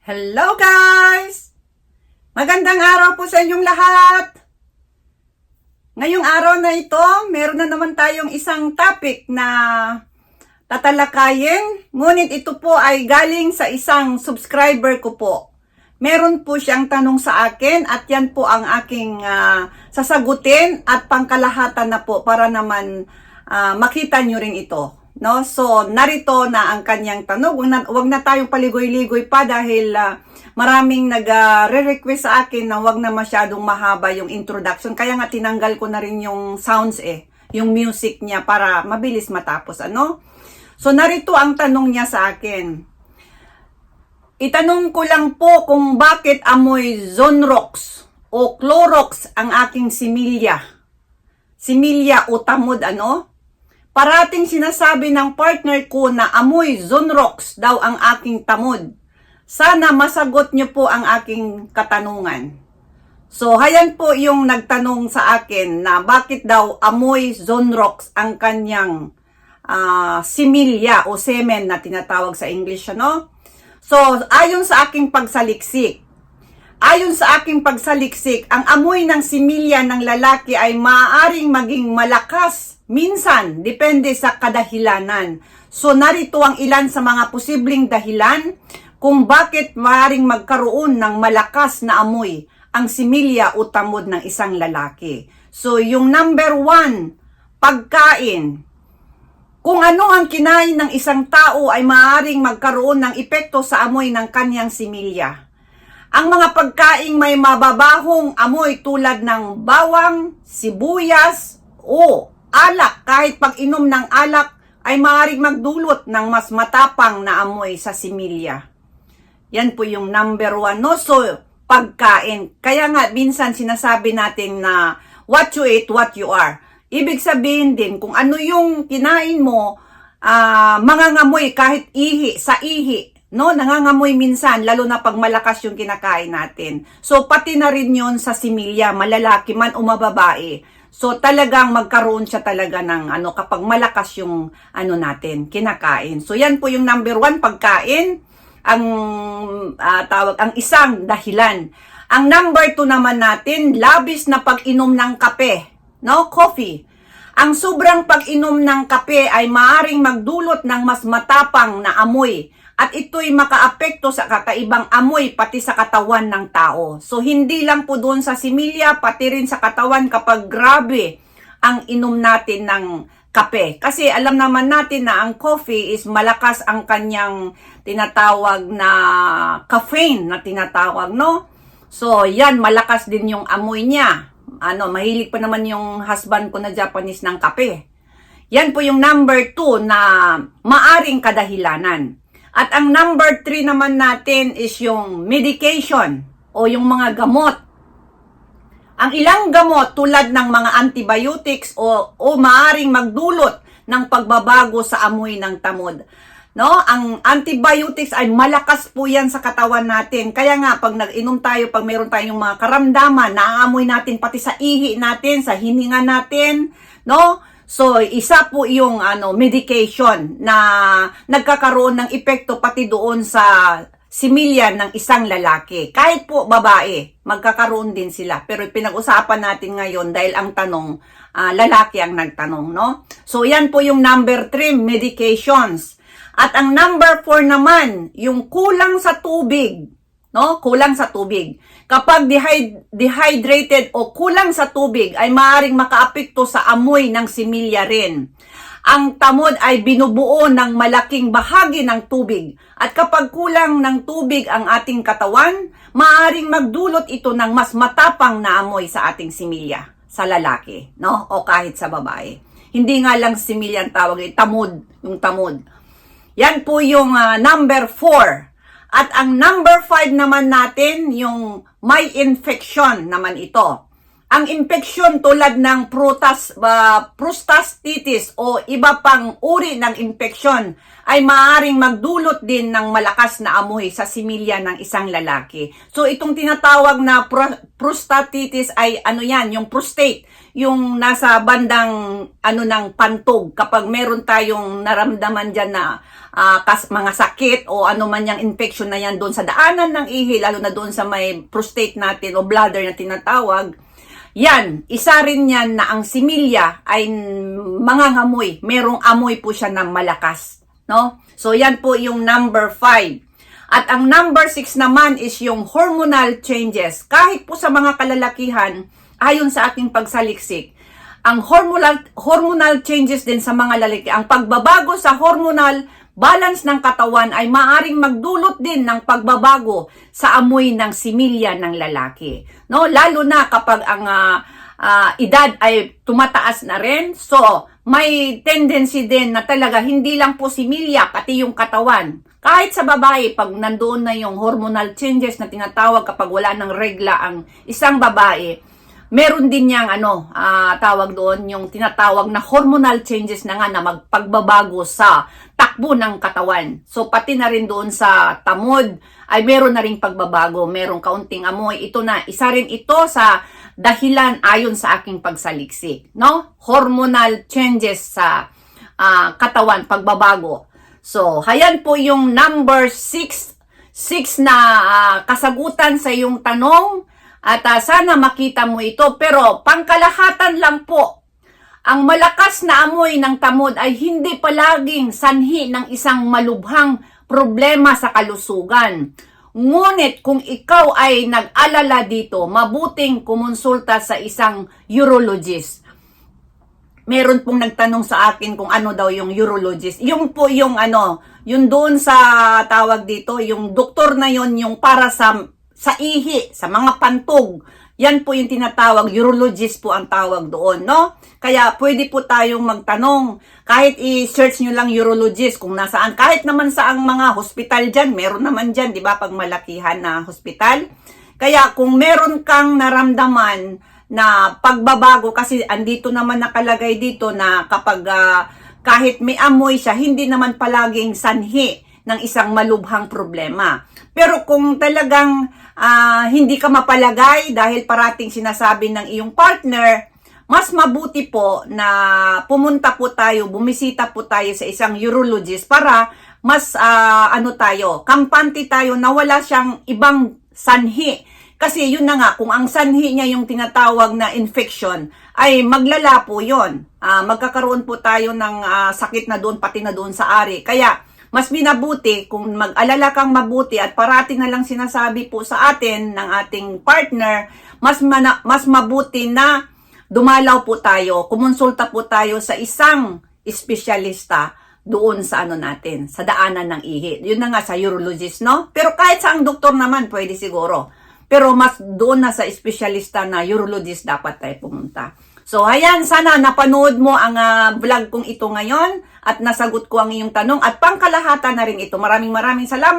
Hello guys! Magandang araw po sa inyong lahat! Ngayong araw na ito, meron na naman tayong isang topic na tatalakayin. Ngunit ito po ay galing sa isang subscriber ko po. Meron po siyang tanong sa akin at yan po ang aking ah, sasagutin at pangkalahatan na po para naman ah, makita nyo rin ito. No? So, narito na ang kanyang tanong. Huwag na, huwag na tayong paligoy-ligoy pa dahil ah, maraming nag-re-request sa akin na huwag na masyadong mahaba yung introduction. Kaya nga tinanggal ko na rin yung sounds eh, yung music niya para mabilis matapos. Ano? So, narito ang tanong niya sa akin. Itanong ko lang po kung bakit amoy Zonrox o Clorox ang aking similya. Similya o tamod ano? Parating sinasabi ng partner ko na amoy Zonrox daw ang aking tamod. Sana masagot niyo po ang aking katanungan. So, hayan po yung nagtanong sa akin na bakit daw amoy Zonrox ang kanyang ah, similya o semen na tinatawag sa English, ano? So, ayon sa aking pagsaliksik, ayon sa aking pagsaliksik, ang amoy ng similya ng lalaki ay maaaring maging malakas, minsan, depende sa kadahilanan. So, narito ang ilan sa mga posibleng dahilan kung bakit maaaring magkaroon ng malakas na amoy ang similya o tamod ng isang lalaki. So, yung number one, pagkain. Kung ano ang kinain ng isang tao ay maaaring magkaroon ng epekto sa amoy ng kanyang similya. Ang mga pagkaing may mababahong amoy tulad ng bawang, sibuyas, o alak kahit pag-inom ng alak ay maaaring magdulot ng mas matapang na amoy sa similya. Yan po yung number one. No? So, pagkain. Kaya nga, minsan sinasabi natin na what you eat, what you are. Ibig sabihin din, kung ano yung kinain mo, ah mangangamoy kahit ihi, sa ihi, no? Nangangamoy minsan, lalo na pag malakas yung kinakain natin. So, pati na rin yon sa similya, malalaki man o mababae. So, talagang magkaroon siya talaga ng ano, kapag malakas yung ano natin, kinakain. So, yan po yung number one, pagkain ang ah, tawag ang isang dahilan. Ang number two naman natin, labis na pag-inom ng kape, no? Coffee. Ang sobrang pag-inom ng kape ay maaring magdulot ng mas matapang na amoy at ito'y makaapekto sa kakaibang amoy pati sa katawan ng tao. So hindi lang po doon sa similya, pati rin sa katawan kapag grabe ang inom natin ng kape. Kasi alam naman natin na ang coffee is malakas ang kanyang tinatawag na caffeine na tinatawag, no? So, yan, malakas din yung amoy niya. Ano, mahilig pa naman yung husband ko na Japanese ng kape. Yan po yung number two na maaring kadahilanan. At ang number three naman natin is yung medication o yung mga gamot ang ilang gamot tulad ng mga antibiotics o, o maaring magdulot ng pagbabago sa amoy ng tamod. No? Ang antibiotics ay malakas po yan sa katawan natin. Kaya nga, pag nag-inom tayo, pag meron tayong mga karamdaman, naaamoy natin pati sa ihi natin, sa hininga natin, no? So, isa po yung ano, medication na nagkakaroon ng epekto pati doon sa similya ng isang lalaki. Kahit po babae, magkakaroon din sila. Pero pinag-usapan natin ngayon dahil ang tanong, ah, lalaki ang nagtanong, no? So, yan po yung number 3, medications. At ang number 4 naman, yung kulang sa tubig. No? Kulang sa tubig. Kapag dehyd- dehydrated o kulang sa tubig, ay maaaring makaapekto sa amoy ng similya rin. Ang tamod ay binubuo ng malaking bahagi ng tubig. At kapag kulang ng tubig ang ating katawan, maaaring magdulot ito ng mas matapang na amoy sa ating similya sa lalaki, no? O kahit sa babae. Hindi nga lang similya ang tawag, eh, tamod, yung tamod. Yan po yung ah, number 4. At ang number 5 naman natin, yung may infection naman ito. Ang infeksyon tulad ng protas, uh, prostatitis o iba pang uri ng infeksyon ay maaaring magdulot din ng malakas na amoy sa similya ng isang lalaki. So itong tinatawag na pro- prostatitis ay ano yan, yung prostate, yung nasa bandang ano ng pantog kapag meron tayong naramdaman dyan na ah, kas, mga sakit o ano man yung infection na yan doon sa daanan ng ihi, lalo na doon sa may prostate natin o bladder na tinatawag, yan, isa rin yan na ang similya ay mangangamoy. Merong amoy po siya na malakas. No? So, yan po yung number 5. At ang number 6 naman is yung hormonal changes. Kahit po sa mga kalalakihan, ayon sa ating pagsaliksik, ang hormonal, hormonal changes din sa mga lalaki, ang pagbabago sa hormonal balance ng katawan ay maaring magdulot din ng pagbabago sa amoy ng similya ng lalaki. No, lalo na kapag ang ah, ah, edad ay tumataas na rin. So, may tendency din na talaga hindi lang po similya pati yung katawan. Kahit sa babae, pag nandoon na yung hormonal changes na tinatawag kapag wala ng regla ang isang babae, meron din niyang ano, ah, tawag doon, yung tinatawag na hormonal changes na nga na magpagbabago sa takbo ng katawan. So pati na rin doon sa tamod ay meron na rin pagbabago, merong kaunting amoy. Ito na, isa rin ito sa dahilan ayon sa aking pagsaliksik, no? Hormonal changes sa ah, katawan, pagbabago. So, hayan po yung number 6 6 na ah, kasagutan sa iyong tanong at ah, sana makita mo ito. Pero pangkalahatan lang po, ang malakas na amoy ng tamod ay hindi palaging sanhi ng isang malubhang problema sa kalusugan. Ngunit kung ikaw ay nag-alala dito, mabuting kumonsulta sa isang urologist meron pong nagtanong sa akin kung ano daw yung urologist. Yung po yung ano, yung doon sa tawag dito, yung doktor na yon yung para sa sa ihi, sa mga pantog. Yan po yung tinatawag, urologist po ang tawag doon, no? Kaya pwede po tayong magtanong, kahit i-search nyo lang urologist kung nasaan, kahit naman sa ang mga hospital dyan, meron naman dyan, di ba, pag malakihan na hospital. Kaya kung meron kang naramdaman na pagbabago kasi andito naman nakalagay dito na kapag ah, kahit may amoy siya, hindi naman palaging sanhi ng isang malubhang problema. Pero kung talagang ah, hindi ka mapalagay dahil parating sinasabi ng iyong partner, mas mabuti po na pumunta po tayo, bumisita po tayo sa isang urologist para mas ah, ano tayo, kampante tayo na wala siyang ibang sanhi. Kasi yun na nga, kung ang sanhi niya yung tinatawag na infection, ay maglala po yun. Ah, magkakaroon po tayo ng ah, sakit na doon, pati na doon sa ari. Kaya, mas minabuti kung mag-alala kang mabuti at parati na lang sinasabi po sa atin ng ating partner, mas, mana- mas mabuti na dumalaw po tayo, kumonsulta po tayo sa isang espesyalista doon sa ano natin, sa daanan ng ihi. Yun na nga sa urologist, no? Pero kahit sa ang doktor naman, pwede siguro. Pero mas doon na sa espesyalista na urologist dapat tayo pumunta. So, ayan, sana napanood mo ang ah, vlog kong ito ngayon at nasagot ko ang iyong tanong at pangkalahatan na rin ito. Maraming maraming salamat.